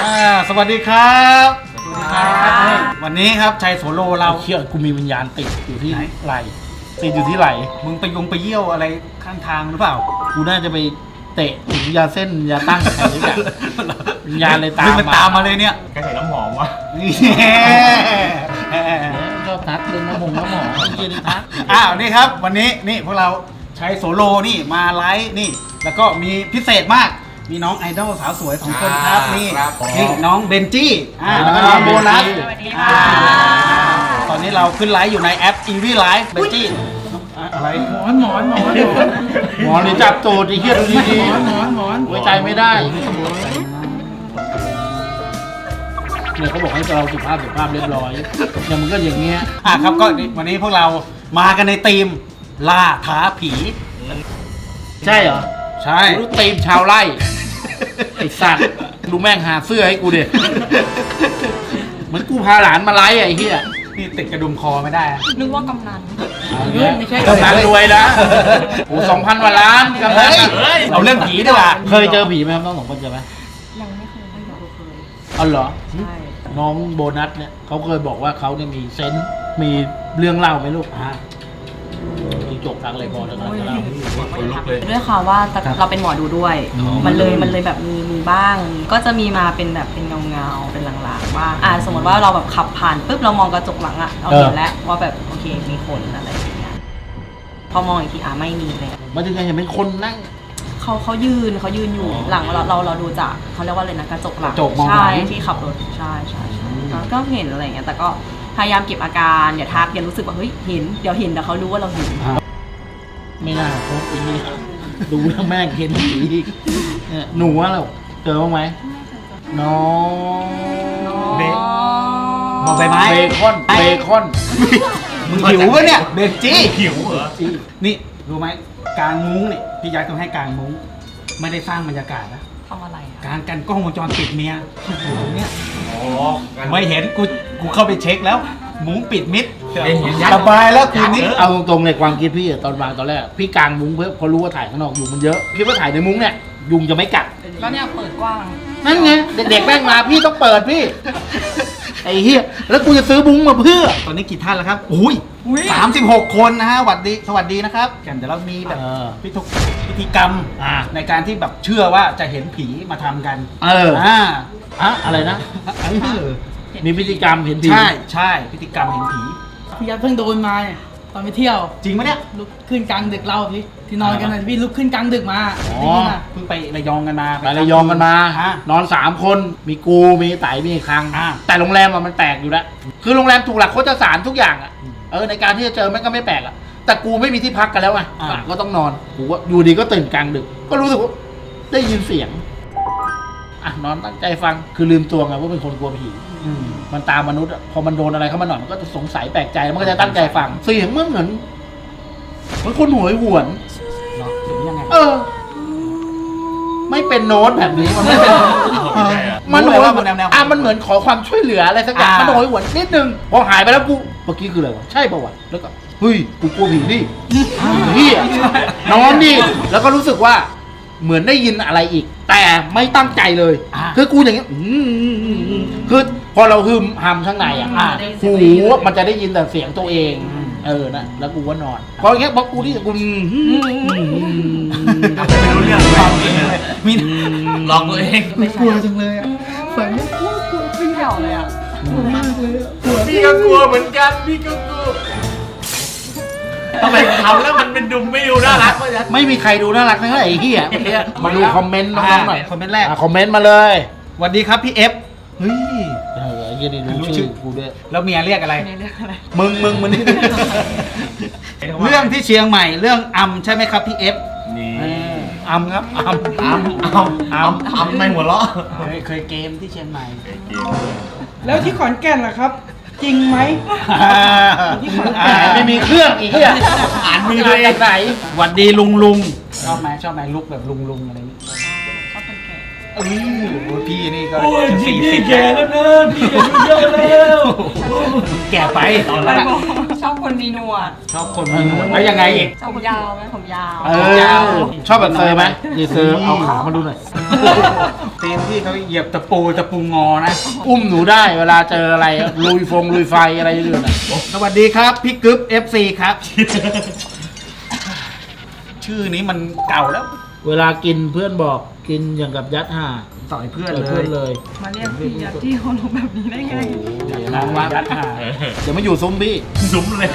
อ่าสวัสดีครับสวัสดีครับวันนี้ครับชัยโสโลเราเรา เชื่อกูมีวิญญาณติดอยู่ที่ไหน ไหลติดอยู่ที่ไหลมึงไปยงไปเยี่ยวอะไรข้างทางหรือเปล่ากูน่าจะไปเตะถึงยาเส้นยาตั้งอะไรสักอย่าง วิญญาณเลยตามงมันตามมาเลยเนี่ยแกใส่น้ำหอมวะนี่ชอบทักเรื่องน้ำมงน้ำหมอเยี่ยนี่ทักอ้าวนี่ครับ วันนี้นี่พวกเราชัยโสโลนี่มาไลฟ์นี่ แล้วก็มีพิเศษมาก มีน้องไอดอลสาวสวยสองคนครับนี่นี่น้องเบนจี้อ่าแล้วก็น้องโบนัสสวัสดีค่ะ อ่าตอนนี้เราขึ้นไลฟ์อยู่ในแอป e v Live เบนจี้อะไรหมอนหมอนหมอนหมอหรือจับตูดไอ้เหี้ยดูดีหมอนหมอนหมอนๆไว้ใจไม่ได้เนี่ยเขาบอกให้เราสุภาพสุภาพเรียบร้อยอย่างมึงก็อย่างเงี้ย อะครับก็วันนี้พวกเรามากันในทีมล่าท้าผี ใช่เหรอ ใช่รู้ตีมชาวไร่ไอ้สัตว์ดูแม่งหาเสื้อให้กูเด็เหมือนกูพาหลานมาไล่ไอ้เหี้ยนี่ติดกระดุมคอไม่ได้อะนึกว่ากำนันไม่ใช่กำนันรวยนะโอ้สองพันกว่าล้านกำนันเฮ้ยอะเอาเรื่องผีดีกว่าเคยเจอผีไหมครับน้องสองคนเจอไหมยังไม่เคยไม่บอกเคยอ๋อเหรอใช่น้องโบนัสเนี่ยเขาเคยบอกว่าเขาเนี่ยมีเซนส์มีเรื่องเล่าไหมลูกอะ มีจบทางอะไรพอจะเล่าจะเล่าคนลุกเลย ด้วยค่ะว่าแต่ครับเราเป็นหมอดูด้วย อ๋อ มันเลยมันเลยแบบมีมีบ้าง ก็จะมีมาเป็นแบบเป็นเงาเงาๆเป็นหลางๆว่าอ่าสมมติว่าเราแบบขับผ่านปุ๊บเรามองกระจกหลังอะเราเห็นแล้วว่าแบบโอเคมีคนอะไรอย่างเงี้ยพอมองอีกทีอะไม่มีเลยมาถึงไงเห็นเป็นคนนั่ง เขาเขายืนเขายืนอยู่อ๋อหลังเราเราเราดูจากเขาเรียกว่าอะไรนะกระจกหลังกระจกมองหลัใช่งที่ขับรถใช่ใช่ใช่ก็ก็เห็นอะไรอย่างเงี้ยแต่ก็พยายามเก็บอาการอย่าทักอย่ารู้สึกว่าเฮ้ยเห็นเดี๋ยวเห็นเดี๋ยวเขารู้ว่าเราเห็น ไม่น่าพบไอ้นี่ดูแล้วแม่งเห็นผีอีกเนี่ยหนูว่าเราเจอบ้างไหมน้องเบนบอกใบไม้เบคอนเบคอนมึงหิวปะเนี่ยเบนจี้หิวเหรอนี่รู้ไหมกลางมุ้งนี่พี่ยักษ์ต้องให้กลางมุ้งไม่ได้สร้างบรรยากาศนะทำอะไรอะการกันกล้องวงจรปิดเมียอยู่ตรงเนี้ยอ๋อไม่เห็นกูกูเข้าไปเช็คแล้ว มุ้งปิดมิด เห็นเห็นยัดสบายแล้วคืนนี้ เอาตรงๆในความคิดพี่อะตอนวางตอนแรกพี่กางมุ้งเพื่อเพราะรู้ว่าถ่ายข้างนอกยุงมันเยอะคิดว่าถ่ายในมุ้งเนี่ยยุงจะไม่กัดก็เนี่ยเปิดกว้างนั่นไงเด็กๆแม่งมาพี่ต้องเปิดพี่ไอ้เหี้ยแล้วกูจะซื้อมุ้งมาเพื่อตอนนี้กี่ท่านแล้วครับอุ้ยสามสิบหกคนนะฮะสวัสดีสวัสดีนะครับแกนเดี๋ยวเรามีแบบเออ พิธีพิธีกรรมอ่า ในการที่แบบเชื่อว่าจะเห็นผีมาทำกันเอออ่าอะอะไรนะมีพิธีกรรมเห็นผีใช่ใช่พิธีกรรมเห็นผี พี่ยัดเพิ่งโดนมาเนี่ยตอนไปเที่ยวจริงไหมเนี่ยลุกขึ้นกลางดึกเล่าพี่ที่นอนกันน่ะพี่ลุกขึ้นกลางดึกมาอ๋อได้ยินอะ เพิ่งไประยองกันมาไประยองกันมาอะนอนสามคนมีกูมีไต่มีคัง อ่า แต่โรงแรมอะมันแปลกอยู่แล้ว คือโรงแรมถูกหลักโคจรสารทุกอย่างอะเออในการที่จะเจอมันก็ไม่แปลกอะแต่กูไม่มีที่พักกันแล้วไงอะก็ต้องนอนกูว่าอยู่ดีก็ตื่นกลางดึก ก็รู้สึกว่าได้ยินเสียงอะนอนตั้งใจฟังคือลืมตัวไงว่าเป็นคนกลัวผีอื มมันตามมนุษย์อะพอมันโดนอะไรเข้ามาหน่อยมันก็จะสงสัยแปลกใจแล้วมันก็จะตั้งใจฟังเสียงมันเหมือนเหมือนคนหวยหวน เนาะถึงยังไงเออ ไม่เป็นโน้ตแบบนี้มันไม่เป็นไม่ใช่อะมันรู้โหเลยยว่ามันแนวๆอะมันเหมือนขอความช่วยเหลืออะไรสักอย่างอ่ามั มันโหยหวนนิดนึงพอหายไปแล้วกูเมื่อกี้คืออะไรวะใช่ป่าวะแล้วก็เฮ้ยกูกลัวผีดิเฮียนอนดิแล้วก็รู้สึกว่า เหมือนได้ยินอะไรอีก แต่ไม่ตั้งใจเลย อ่าคือกูอย่างเงี้ยอืมอืมอืมอืมคือพอเราฮึมหำข้างในอะอ่า หูมันจะได้ยินแต่เสียงตัวเอง อืม เออนะแล้วกูก็นอนพออย่างเงี้ยพอกูที่กูอืมอืมอืมอืมไม่รู้เรื่องความจริงเลยมีหลอกตัวเองไม่ใช่กลัวจังเลยอะฝันเที่ยวเลยอะมากเลยอะกลัวพี่ก็กลัวเหมือนกันพี่ก็กลัว ทำไมทำแล้วมันเป็นดุมไม่ดูน่ารักวะยัดไม่มีใครดูน่ารักทั้งนั้นไอ้เหี้ยเมื่อกี้มาดูคอมเมนต์น้องๆหน่อยคอมเมนต์แรก อะคอมเมนต์มาเลยสวัสดีครับพี่เอฟ เฮ้ย เออไอ้เหี้ยนี่รู้รู้ชื่ชื่ออกูด้วยแล้วเมียเรียกอะไร ในเรื่องอะไร มึงมึงมันนี่เรื่องที่เชียงใหม่เรื่องอำใช่ไหมครับพี่เอฟนี่เอออัมครับอัมอ้ำอ้ำอ้ำอ้ำไม่หัวเราะเคยเคยเกมที่เชียงใหม่ แล้วที่ขอนแก่นล่ะครับ จริงไหมอ่าไม่มีเครื่องอีกเหี้ยอ่านมือตัวเองจากไหนหวัดดีลุงลุงชอบไหมชอบไหมลุกแบบลุงลุงอะไรอย่างนี้ชอบคนแก่ เอ้ยโอ้ยพี่นี่ก็โอ้ยสี่พี่สิบแก่แล้วนะพี่อายุเยอะแล้วแก่ไปตอนนั้นอะชอบคคนมีหนวดชอบคนมีหนวดแล้วยังไงอีกชอบผมยาวไหมผมยาว เออ ชอบแบบเซอร์ไหมดีเซอร์เอาขามาดูหน่อยตีนที่เขาเหยียบตะปูตะปูงอนะ อุ้มหนูได้เวลาเจออะไรลุยฟงลุยไฟอะไรอยู่น่ะสวัสดีครับ พี่กึ๊บ FC ครับ ชื่อนี้มันเก่าแล้ว เวลากินเพื่อนบอก กินอย่างกับยัดห่าต่อยเพื่อนเออเลเพื่อยนเลยมาเรียกพี่ยัดที่เขารู้แบบนี้ได้ไงนางวัดยัดหาเดี๋ยวมาอยู่ซุ้มพี่ซุ้มเลย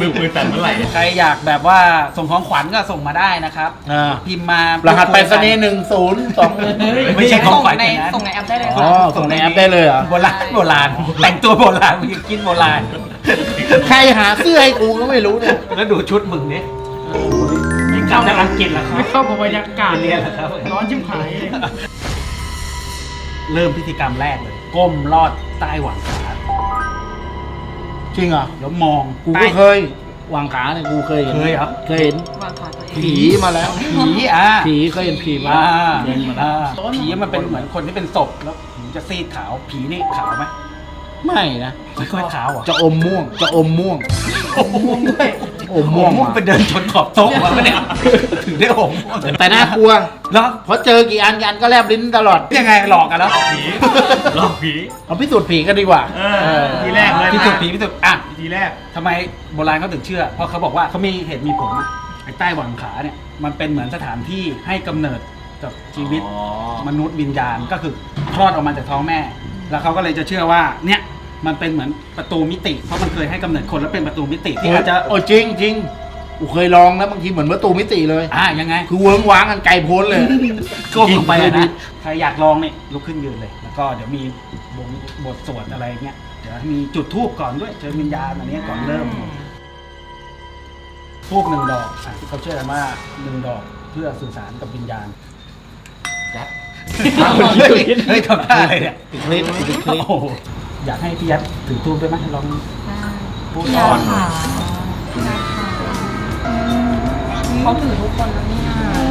มือปืนแต่เมื่อไหร่ใครอยากแบบว่าส่งของขวัญก็ส่งมาได้นะครับอ่าพิมพ์มารหัสไปรษณีย์หนึ่งศูนย์สองไม่ใช่ของส่งขวัญในอย่างนั้นส่งในแอปได้เลยอ๋อค่ะส่งในแอปได้เลยเหรอโบราณโบราณแต่งตัวโบราณมึงกินโบราณใครหาเสื้อให้กูก็ไม่รู้เนี่ยแล้วดูชุดมึงเนี่ยไม่ กลับจากอังกฤษเหรอครับไม่เข้ากับบรรยากาศเรียนเหรอครับ ร้อนชิบหายเลยเริ่มพิธีกรรมแรกเลย ก้มลอดใต้หว่างขาจริงเหรอแล้วมองกูใต้ก็เคยวางขาเนี่ยกูเคยเห็นเคยเหรอ เคยเห็นวางขาตัวเองผีมาแล้ว ผีอะผีเคยเห็นผีมาอ่าเห็นมาแล้วอ่าผีมันเป็นเหมือนคนที่เป็นศพแล้วผิวจะซีดขาวผีนี่ขาวไหมไม่นะไม่ค่อยขาวเหรอะจะอมม่วงจะอมม่วงอมม่วงด้วย อมม่วงม่วงไปเดินชนขอบโต๊ะมาปะเนี่ยถึงได้อมม่วงแต่น่ากลัวแล้วเพราะเจอกี่อันยันก็แลบลิ้นตลอดยังไงหลอกกันแล้วผีหลอกผีเอาพิสูจน์ผีกันดีกว่าเออทีแรกเลยพิสูจน์ผีพิสูจน์อะทีแรกทำไมโบราณเขาถึงเชื่อ เพราะเขาบอกว่าเขามีเหตุมีผลอะไอ้ใต้หว่างขาเนี่ยมันเป็นเหมือนสถานที่ให้กำเนิดกับชีวิตอ๋อมนุษย์วิญญาณก็คือคลอดออกมาจากท้องแม่ แล้วเขาก็เลยจะเชื่อว่าเนี่ย มันเป็นเหมือนประตูมิติเพราะมันเคยให้กำเนิดคนแล้วเป็นประตูมิติที่อาจจะโอ้จริงจริงกูเคยลองแล้วบางทีเหมือนประตูมิติเลย อ่ายังไงคือเวิ้งว้างกันไกลโพ้นเลย ก้มลงไปอะจรินะงใครอยากลองนี่ลุกขึ้นยืนเลย แล้วก็เดี๋ยวมีบทบทสวดอะไรเงี้ยเดี๋ยวมีจุดทูบก่อนด้วยเชิญวิญญาณอันนี้ก่อนเริ่ม ทูบหนึ่งดอกอะที่เขาเชื่อกันว่าหนึ่งดอกเพื่อสื่อสารกับวิญญาณยัดเฮ้ยทำท่าอะไรเนี่ยติดคลิปติดคลิปโอ้โห อยากให้พี่ยัดถือทูบด้วยไหมลองพูดพี่ก่ยัอนดค่ะพี่ยัดค่ะเขาถือทุกคนแล้วเนี่ย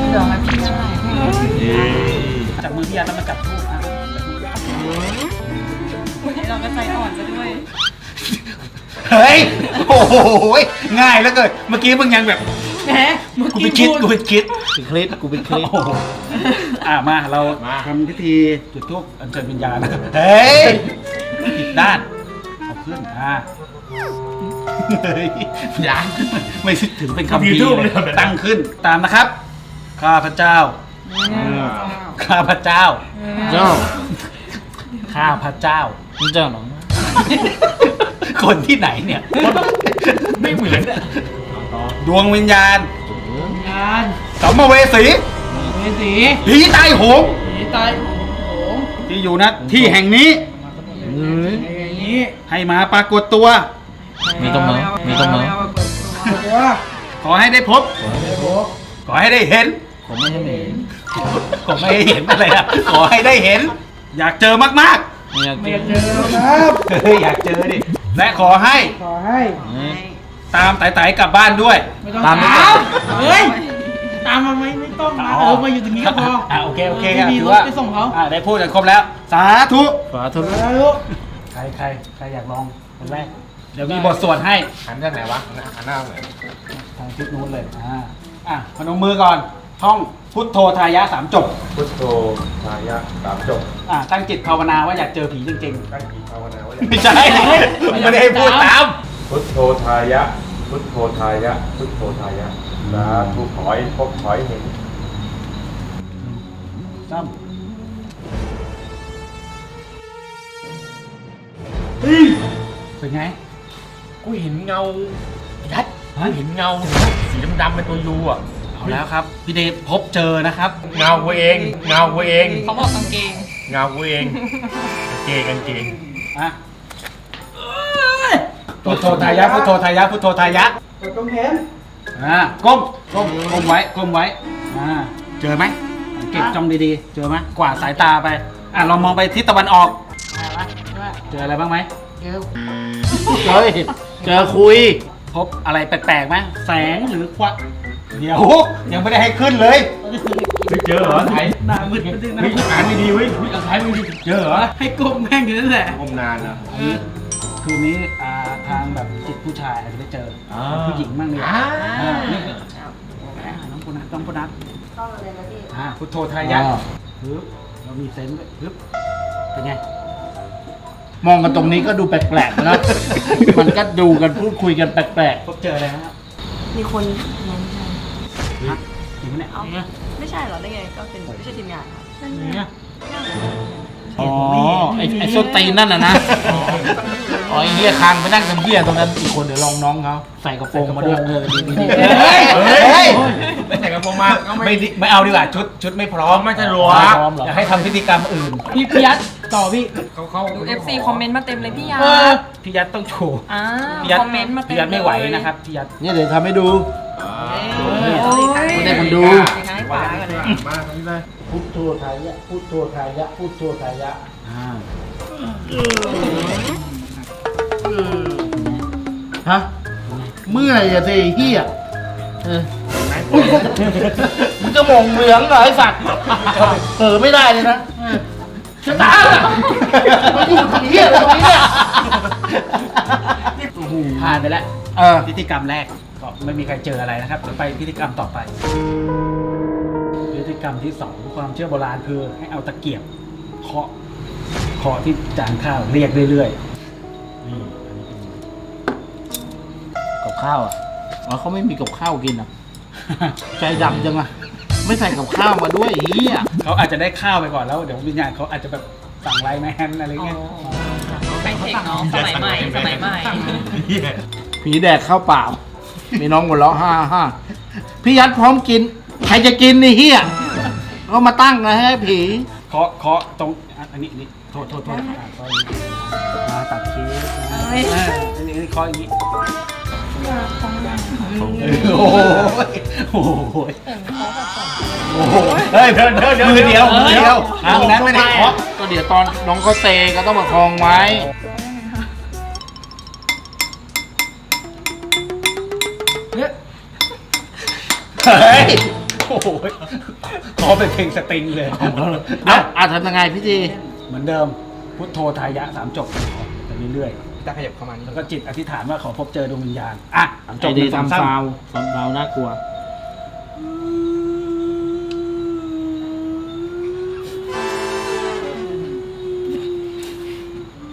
เดี๋ยวให้พี่ยัดจากมือพี่ยัดแล้วมาจับทูบอะวันนี้เราก็ใจอ่อนซะด้วย เฮ้ย โอ้โหง่ายแล้วเกินเมื่อกี้มึงยังแบบ แหมเมื่อกูไปกี้คิดพูดกูไปคิดติดคลิปกูเป็นคลิปโอ้โหอะมาเรามา ทำพิธีจุดธูปอัญเชิญวิญญาณนะ เฮ้ยผิ ดด้าน เอาขึ้นอะเฮ้ยยังไม่ถึงเป็นคำถืพีอธูปเลเลยยเหรอตั้งขึ้นตามนะครับ ข้าพเจ้า ข้าพเจ้า เจ้าข้าพเจ้า เจ้าหนองคนที่ไหนเนี่ย ไม่เหมือนอะดวงวิญญาณงานสัมภเวสีเวสีผีตายโหงผีตายโอ้โหที่อยู่นะที่แห่งนี้ อย่างนี้ให้มาปรากฏตัว มีตรงมือมีตรงมือตัวขอให้ได้พบขอให้ได้เห็น ผมไม่ให้เห็นผมไม่ให้เห็นอะไรนะขอให้ได้เห็น อยากเจอมากไม่อยากไม่เจอยากอเจอครับ ๆเฮ้ยอยากเจอดิและขอให้ขอให้ ตามไต่ๆกลับบ้านด้วย ไม่ต้องตามไม่ตาตามมเฮ้ย ตามมาไหมไม่ต้องมาเออมาอยู่ตรงนี้ก็พออะโอเคโอเคไม่มีถืรอถว่าไปส่งเขาอะได้พูดกันครบแล้ว สาธุฝาทุนแล้วใครใครใครอยากลองคนแรกเดี๋ยวมีบทสวดให้หันจากไหนวะหันหน้าไหนทางทิศนู้นเลยอ่าอะพนมมือก่อนท่องพุทโธทายะสามจบพุทโธทายะสามจบอะตั้งจิตภาวนาว่าอยากเจอผีจริงตั้งจิตภาวนาว่าอๆย่างไม่ใช่ไม่ได้ให้พูดตาม พุทโธทายะ พุทโธทายะ พุทโธทายะ สาธุขอให้พบขอให้เห็นซ้ำเป็นไง กูเห็นเงายัดกูเห็นเงา สีดำๆเป็นตัวยูอะ เอาแล้วครับ พี่เดชพบเจอนะครับ เงากูเอง เงากูเอง เขาบอกกางเกง เงากูเองกางเกงกางเกงอะพุทโธทายะพุทโธทายะพุทโธทายะกดตรงเห็น อ่าก้มก้มก้มไว้ก้มไว้อ่าเจอไหมสังเก็บจ้องดีๆ เจอไหมกวาดสายตาไปอะลองมองไปทิศตะวันออกเจออะไรบ้างไหมเจอเจอคุย พบอะไรแปลกๆไหมแสงหรือควันเดี๋ยวยังไม่ได้ให้ขึ้นเลยไม่เจอเหรอไทยหน้ามืดไปดึงหน้าเฮ้ยมืดอ่านดีๆเว้ยไทยไม่ดีเจอเหรอให้ก้มแม่งอยู่นั่นแหละงมนานนะ คืนนี้อ่าททางแบบจิตผู้ชายอาจจะได้เจออ่า ผู้หญิงบ้างเลยอ่าอ่านี่อ่าน้องปุนัทน้องปุนัทเข้ามาเลยนะพี่อ่าพุทโธทายะปึ๊บเรามีเซนส์ด้วยปึ๊บเป็นไง มองกันตรงนี้ก็ดูแปลกๆนะ มันก็ดูกันพูดคุยกันแปลกพบเจออะไรนะครับมีคนยังฮะจริงไหมเนี่ยเอาไม่ใช่เหรอได้ไงก็เป็นไม่ใช่ทีมงานค่ะ เนี่ยๆ อ๋อไอ้ไอ้ส้นตีนนั่นน่ะนะอ๋อไอ้เหี้ยคางไปนั่งกันเหี้ยตรงนั้นอีกคนเดี๋ยวลองน้องเขาใส่กระโปรงมาด้วยเออดีดีดีเฮ้ยเฮ้ยไม่ใส่กระโปรงมาก็ไม่ไม่ดิไม่เอาดีกว่าชุดชุดไม่พร้อมไม่สะดวกพร้อมเหรออยากให้ทำพิธีกรรมอื่น พี่พี่ยัดต่อพี่เขาเขาดู FC คอมเมนต์มาเต็มเลยพี่ยาเออพี่ยัดต้องโชว์อ่าพี่ยัดคอมเมนต์มาเต็มพี่ยัดไม่ไหวนะครับพี่ยัด เนี่ยเดี๋ยวทำให้ดู โอ้ย ไม่ได้คนดู ให้ขวากัน เลยมากนี่เลยพุทโธทายะพุทโธทายะพุทโธทายะอ่าฮะเมื่อยอะสิไอ้เหี้ยเออมึงจะมองเหลืองเหรอไอ้สัตว์เออไม่ได้เลยนะเออชะตามาอยู่ทำเหี้ยอะไรตรงนี้เนี่ยผ่านไปแล้วเออพิธีกรรมแรกก็ไม่มีใครเจออะไรนะครับเดี๋ยวไปพิธีกรรมต่อไปพิธี กรรมที่สองความเชื่อโบราณคือให้เอาตะเกียบเคาะเคาะที่จานข้าวเรียกเรื่อยๆนี่อันนี้เป็น กับข้าวอะอ๋อเขาไม่มีกับข้าวกินอะ ใจดำจังอะ ไม่ใส่กับข้าวมาด้วยไอ้เฮียเขาอาจจะได้ข้าวไปก่อนแล้วเดี๋ยววิญญาณเขาอาจจะแบบสั่งไลน์แมนอะไรเงี้ยใครเทคเนาะสมัยใหม่สมัยใหม่ผีแดกข้าวเปล่า มีน้องหัวเราะห้าห้าพี่ยัดพร้อมกิน ใครจะกินนี่เฮีย เขามาตั้งนะให้ผีเคาะเคาะตรงอะอันนี้นี่โทษโทษโทษอะเคาะอย่างนี้มาตัดเค้กเอ้ย อ่าอันนี้อันนี้เคาะอย่างนี้โอ้โหโอ้โหโอ้โหเฮ้ยเดี๋ยวเดี๋ยวเดี๋ยวมือเดียวมือเดียวทางนั้นไม่ได้เคาะก็เดี๋ยวตอนน้องเขาเซก็ต้องประคองไว้เฮ้ย โอ้โหขอเป็นเพลงสตริงเลยอะอะทำยังไงพี่จีเหมือนเดิมพุทโธทายะสามจบไปเรื่อยตาขยับเข้ามาๆนี่แล้วก็จิตอธิษฐานว่าขอพบเจอดวงวิญญาณอะสามจไอบเดหนึ่ย์งสองทำสามซาวทำซาวน่ากลัว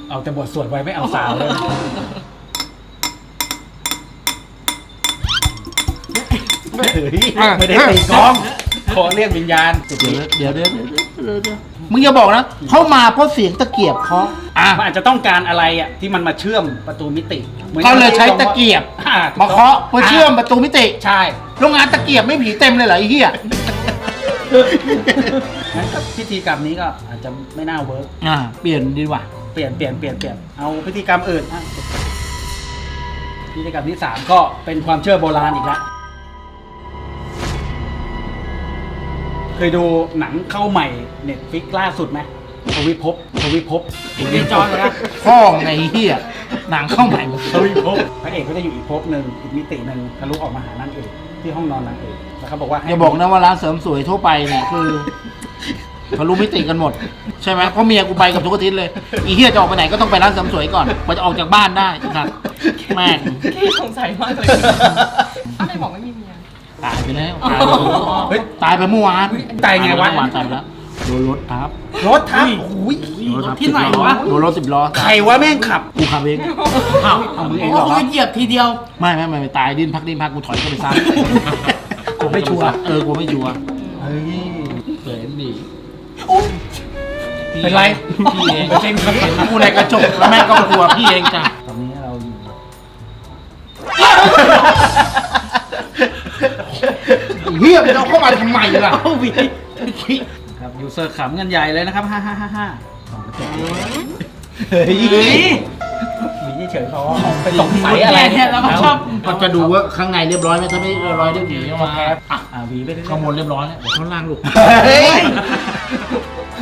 เอาแต่บทสวดไว้ไม่เอาสาวเลย ไม่ได้ตีกลองขอเรียกวิญญาณเดี๋ยวเดี๋ยวเดี๋ยวเดี๋ยวเดี๋ยวเดี๋ยวมึงอย่าบอกนะเขามาเพราะเสียงตะเกียบเคาะอะมันอาจจะต้องการอะไรอะที่มันมาเชื่อมประตูมิติหมือนเขาเลยใช้ตะเกียบอ่มาเคาะเพื่อเชื่อมประตูมิติใช่โรงงานตะเกียบไม่ผีเต็มเลยเหรอไอ้เหี้ยงั้นก็พิธีกรรมนี้ก็อาจจะไม่น่าเวิร์กอ่าเปลี่ยนดีกว่าเปลี่ยนเปลี่ยนเปลี่ยนเปลี่ยนเอาพิธีกรรมอื่นอะพิธีกรรมที่สามก็เป็นความเชื่อโบราณอีกแล้ว เคยดูหนังเข้าใหม่เน็ตฟิกล่าสุดไหมทวิภพทวิภพเป็นจอนเลยนะพ่อไงไอ้เหี้ยหนังเข้าใหม่มึงทวิภพพระเอกก็จะอยู่อีกภพหนึ่งอีกมิติหนึ่งทะลุออกมาหานางเอกที่ห้องนอนนางเอกแล้วเขาบอกว่าให้อย่าบอกนะว่าร้านเสริมสวยทั่วไปเนี่ยคือทะลุมิติกันหมด ใช่ไหมเพราะเมียกูไปกับทุกอาทิตย์เลยอีเหี้ยจะออกไปไหนก็ต้องไปร้านเสริมสวยก่อนกว่าจะออกจากบ้านได้ครับแม่งพี่สงสัยมากเลย อะไรบอกไม่มีเมีย ตายไปแล้วตายไปแล้วเฮ้ยตายไปเมื่อวานตายไงวะ เมื่อวานตายไปแล้วโดนรถทับรถทับโอ้ยโดนรถทับที่ไหนวะ โดนรถสิบล้อใครวะแม่งขับ กูขับเองอ้าวเอามึงเอโอ้งเหรอ คือเหยียบทีเดียว ไม่ไม่ไม่ไม่ตายดิ้นพักดิ้นพักกูถอยก็ไปซ้ำผมไม่ชัวร์ เออกูไม่ชัวร์เฮ้ยเขินดิเป็นไรพี่เองไม่ใช่มึงเห็นกูในกระจกแล้วแม่งก็กลัวพี่เองจ้ะตอนนี้เราอยู่ เฮียมันเอาเข้ามาทำไมล่ะครับยูเซอร์ขำกันใหญ่เลยนะครับฮ่าฮ่าฮ่าฮ่าสองกระจกเฮ้ยมีเฉยๆพอไปสงสัยอะไรเนี่ยเราก็ชอบมันจะดูว่าข้างในเรียบร้อยไหมถ้าไม่เรียบร้อยเรียบหนีออกมาแคปอะอะหวีไปเรื่อยข้างบนเรียบร้อยแล้วเดี๋ยวข้างล่างลูกเฮ้ย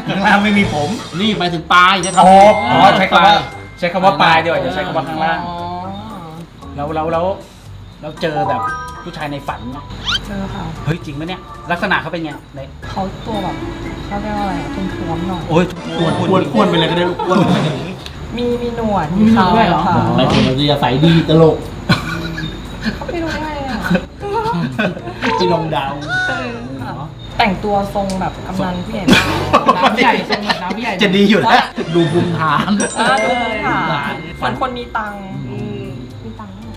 ข้างล่างไม่มีผม นี่ไปถึงปลายจะทำอ๋ออ๋อใช้คำว่าใช้คำว่าปลายดีกว่าอย่าใช้คำว่าข้างล่างอ๋อแล้วแล้วแล้วแล้วเจอแบบ ผู้ชายในฝันนะเจอค่ะ เฮ้ยจริงไหมเนี่ย ลักษณะเขาเป็นไงในเขาตัวแบบเขาเรียกว่าอะไรเป็นท้วมๆหน่อย โอ้ยอ้วนอ้วนอ้วนไปเลยก็ได้ลูกอ้วนไปเลยมมีมีหนวดมีหนวดด้วยเหรอค่ะไม่ถึงเราจะใส่ดีตลกไม่รู้ได้ไงอะที่ลงดาว เออค่ะแต่งตัวทรงแบบกำนันผู้ใหญ่บ้านน้ำใหญ่ทรงเหมือนน้ำใหญ่จะดีอยู่แล้ว ดูภูมิฐาน เออเลยค่ะมันคนมีตังค์มีตังค์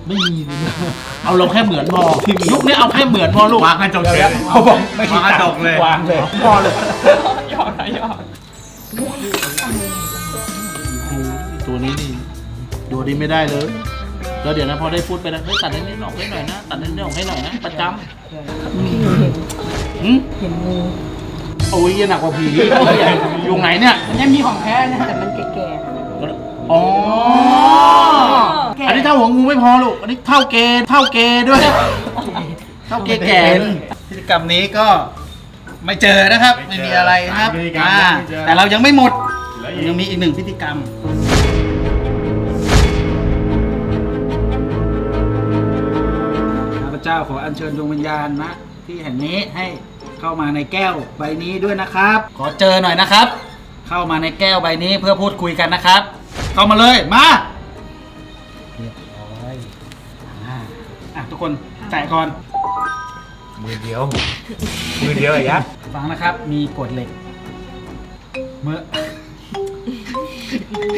ไม่มีเลยนะเอาเราแค่เหมือนพอยุคนี้เอาแค่เหมือนพอลูกวางกระจกเลยเขาบอกไม่คิดวางกระจกเลยวางเลยพอเลยหยอกนะหยอกตัวนี้นี่ตัวนี้ไม่ได้เลยแล้วเดี๋ยวนะพอได้พูดไปแล้วเฮ้ยตัดนิดนิดออกให้หน่อยนะตัดนิดนิดออกให้หน่อยนะประจำหืมเห็นงูโอ้ยหนักกว่าผีอยู่ไหนเนี่ยมันยังมีของแท้นะแต่มันแก่อ๋อ อันนี้เท่าหัวงูไม่พอลูก อันนี้เท่าเกย์เท่าเกย์ด้วย เท่าเกย์แก่ด้วยพฤติกรรมนี้ก็ไม่เจอนะครับ ไม่มีอะไรครับพฤติกรรมอ่าไม่เจอ แต่เรายังไม่หมดแล้วอีกยังมีอีกหนึ่งพฤติกรรม ข้าพเจ้าขออัญเชิญดวงวิญญาณนะที่แห่งนี้ให้เข้ามาในแก้วใบนี้ด้วยนะครับ ขอเจอหน่อยนะครับ เข้ามาในแก้วใบนี้เพื่อพูดคุยกันนะครับ เข้ามาเลยมา กคนจ่ายก่อนมือเดียว มือเดียวไอ้ยักษ์ฟังนะครับ มีกฎเหล็ก เมื่อ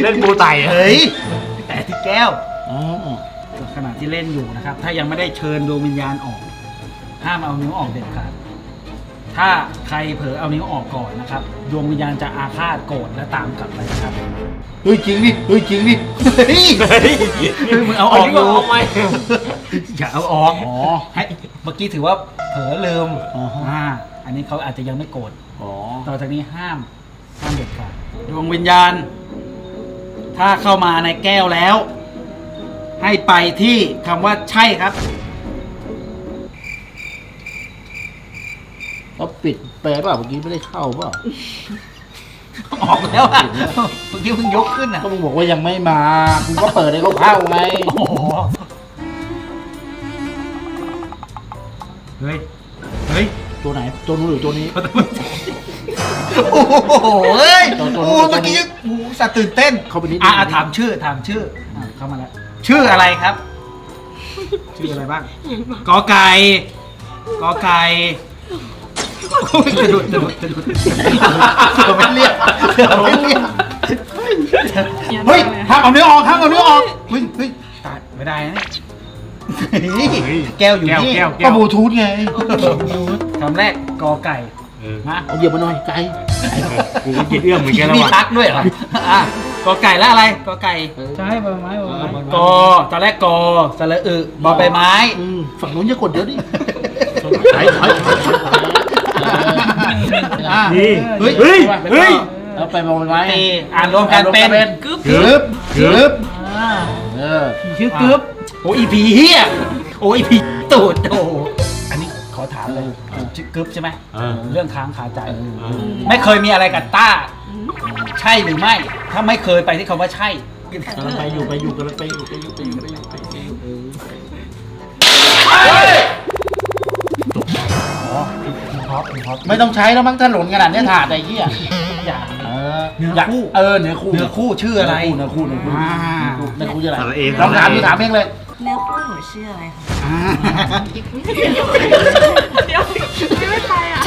เล่นปูไต่เฮ้เฮ้ยยแต่ที่แก้วอ๋อขณะที่เล่นอยู่นะครับ ถ้ายังไม่ได้เชิญดวงวิญญาณออก ห้ามเอานิ้วออกเด็ดขาดถ้าใครเผลอเอานิ้วออกก่อนนะครับดวงวิญญาณจะอาฆาตโกรธและตามกลับไปนะครับเฮ้ยจริงดิเฮ้ยจริงดิเฮ้ยเฮ้ยมึงเอาออกอยู่เอาไหมอย่าเอาออกอ๋อ ให้เมื่อกี้ถือว่าเผลอลืมอ๋อฮะ อ่าอันนี้เขาอาจจะยังไม่โกรธอ๋อต่อจากนี้ห้ามห้ามเด็ดขาดดวงวิญญาณ ถ้าเข้ามาในแก้วแล้ว ให้ไปที่คำว่าใช่ครับ เขาปิดเปรย์เปล่าเมื่อกี้ไม่ได้เข้าเปล่าออกแล้วอะเมื่อกี้เพิ่งยกขึ้นอะก็มึงบอกว่ายังไม่มาคุณก็เปิดให้เขาเข้าไง โอ้โห เฮ้ย เฮ้ยตัวไหน ตัวนู้นหรือตัวนี้ โอ้โหเฮ้ยตัวตัวโอ้เมื่อกี้โอ้โหสัตว์ตื่นเต้นเข้าไปนิดนึง อะอะถามชื่อถามชื่ออะเข้ามาแล้วชื่ออะไรครับ ชื่ออะไรบ้างกอไก่กอไก่โอ้ยจะดุดจะดุดจะดุดเสือไม่เรียกเสือไม่เรียกเฮ้ยห้ามเอาเนื้อออกห้ามเอาเนื้อออกเฮ้ยเฮ้ยตายไม่ได้นะ เนี่ยแก้วอยู่แก้วนี่แก้วก็แก้วบลูทูธไงคำแรกกอไก่เออนะเอาเหยียบมาหน่อยไกลกูก็คิดเอื้อมเหมือนกันแล้วมีว่ะทักด้วยเหรออะกอไก่แล้วอะไรกอไก่ใช่ใบไม้ใบไม้กอตอนแรกกอสระอึบอใบไม้ อืมฝั่งนู้นอย่ากดเดี๋ยวดิถอยถอยอะนี่เฮ้ยเฮ้ยเฮ้ย แล้วไปมองไว้ตีอ่านรวมกันเป็นกึ๊บกึ๊บกึ๊บ เออชื่อกึ๊บโอ้อีพีเฮียโอ้อีพีตูดโอ้อันนี้ขอถามเลยชื่อกึ๊บใช่ไหมเออ เรื่องค้างคาใจ ไม่เคยมีอะไรกับต้า ใช่หรือไม่ ถ้าไม่เคยไปที่คำว่าใช่ กำลังไปอยู่ไปอยู่กำลังไปอยู่ไปอยู่ไปอยู่ไปอยู่ไปอยู่เออไม่ต้องใช้แล้วมั้งถ้าหล่นขนาดเนี้ยถาดไอ้เหี้ย อย่า เออเนื้ออยากคู่ เออเนื้อคู่เนื้อคู่ชื่ออะไร เนื้อคู่เนื้อคู่อ่าเนื้อคู่ชื่ออะไรสระเอลองถามดูถามเองเลย เนื้อคู่หนูชื่ออะไรคะอ่าเดี๋ยวไม่ไปอะ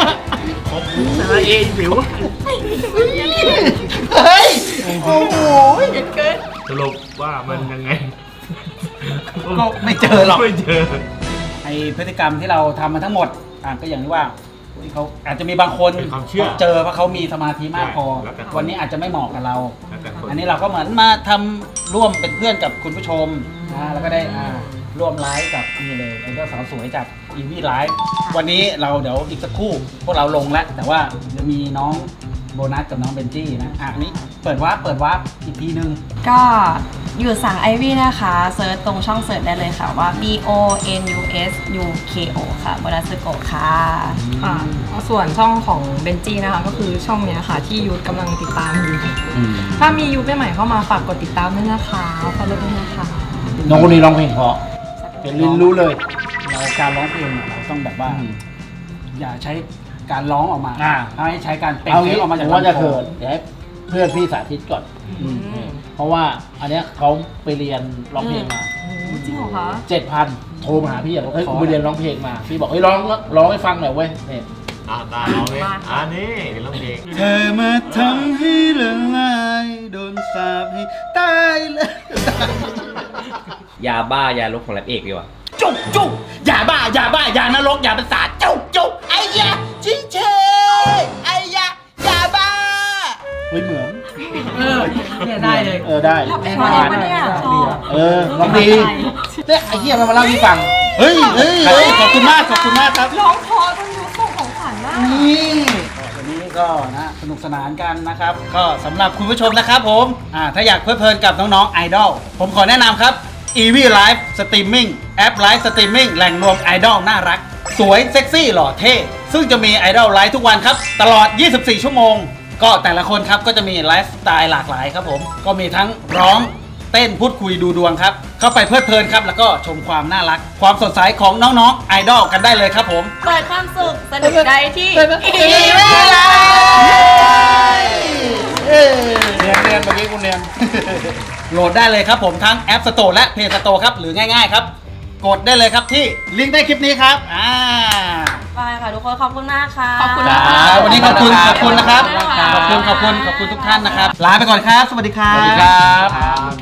สระเอผิวเฮ้ย โอ้โหสรุปว่ามันยังไง ก็ไม่เจอหรอก ไม่เจอ ไอพฤติกรรมที่เราทำมาทั้งหมดอะก็อย่างที่ว่า ที่เขาอาจจะมีบางคนเป็นความเชื่อเจอเพราะเขามีสมาธิมากพอ แล้วแต่คน วันนี้อาจจะไม่เหมาะกับเรา แล้วแต่คนอันนี้เราก็เหมือนมาทำร่วมเป็นเพื่อนกับคุณผู้ชมนะแล้วก็ได้อ่าร่วมไลฟ์กับนี่เลยแล้วก็สาวสวยจากอีวีไลฟ์วันนี้เราเดี๋ยวอีกสักครู่ พวกเราลงแล้วแต่ว่าจะมีน้อง โบนัสกับน้องเบนจี้นะอะอันนี้เปิดวาร์ปเปิดวาร์ปอีกทีนึง ก็อยู่สั่งไอวี่นะคะเซิร์ชตรงช่องเสิร์ชได้เลยค่ะว่า B O N U S U K O ค่ะโบนัสโกค่ะค่ะส่วนช่องของเบนจี้นะคะ ก็คือช่องเนี้ยค่ะ ที่ยูทกำลังติดตามอยู่ถ้ามียูทใหม่ๆเข้ามาฝากกดติดตามด้วยนะคะฝากด้วยนะคะน้องคนนี้ร้องเพลงเพราะเป็นลินรู้เลย เราการร้องเพลงเนี่ยเราต้องแบบว่าอืมอย่าใช้ การร้องออกมาอ่าให้ใช้การเปล่งเอาเสียงี้งออกมาจากผมว่าจะลำโพเขิงนเดี๋ยวให้เพื่อนพี่สาธิตก่อนอืมเพราะว่าอันเนี้ยเขาไปเรียนร้องเพลงมา จริงเหรอคะ เจ็ดพันโทรมาหาพี่บอกเฮ้ยกูไปเรียนร้องเพลงมา พี่บอกเฮ้ยร้องร้องให้ฟังหน่อยเว้ยเนี่ยอ่าตาเราเลยอ่านี่เดี๋ยวเราเพลงเธอมาทำให้ละลายโดนสาปให้ตายเลยยาบ้ายาลบของแรปเอกดีกว่า จุกจุกอย่าบ้าอย่าบ้าอย่านรกอย่าประสาทจุกจุกไอ้ยา เออเนี่ยได้เลยเออได้ชอบปะเนี่ยชอบ เออลองดีเนี่ยไอ้เหี้ยมันมาเล่าให้ฟัง เฮ้ยเฮ้ยเฮ้ยขอบคุณมากขอบคุณมากครับ ร้องเพอจนยุส่งของขวัญมาก นี่วันนี้ก็นะสนุกสนานกันนะครับ ก็สำหรับคุณผู้ชมนะครับผมอ่าถ้าอยากเพลิดเพลินกับน้องๆไอดอลผมขอแนะนำครับ e v Live Streaming แอปไลฟ์สตรีมมิ่งแหล่งรวมไอดอลน่ารัก สวยเซ็กซี่หล่อเท่ ซึ่งจะมีไอดอลไลฟ์ทุกวันครับ ตลอด 24 ชั่วโมง ก็แต่ละคนครับก็จะมีไลฟ์สไตล์หลากหลายครับผม ก็มีทั้งร้องเต้นพูดคุยดูดวงครับ เข้าไปเพลิดเพลินครับ แล้วก็ชมความน่ารัก ความสดใสของน้องๆ ไอดอลกันได้เลยครับผม เปิดความสุขสนุกใจที่อีเวลาเนียนเนียนเมื่อกี้กูเนียน โหลดได้เลยครับผมทั้ง App Store และ Play Store ครับ หรือง่ายๆครับ กดได้เลยครับที่ลิงก์ใต้คลิปนี้ครับอ่าไปค่ะทุกคนขอบคุณมากค่ะ ขอบคุณคนะรัคะบวันนี้ขอบคุณขอบคุณนะครับขอบคุณขอบคุณขอบคุณขอบคุณทุกท่านนะครับลาไปก่อนครับ สวัสดีครับ สวัสดีครับ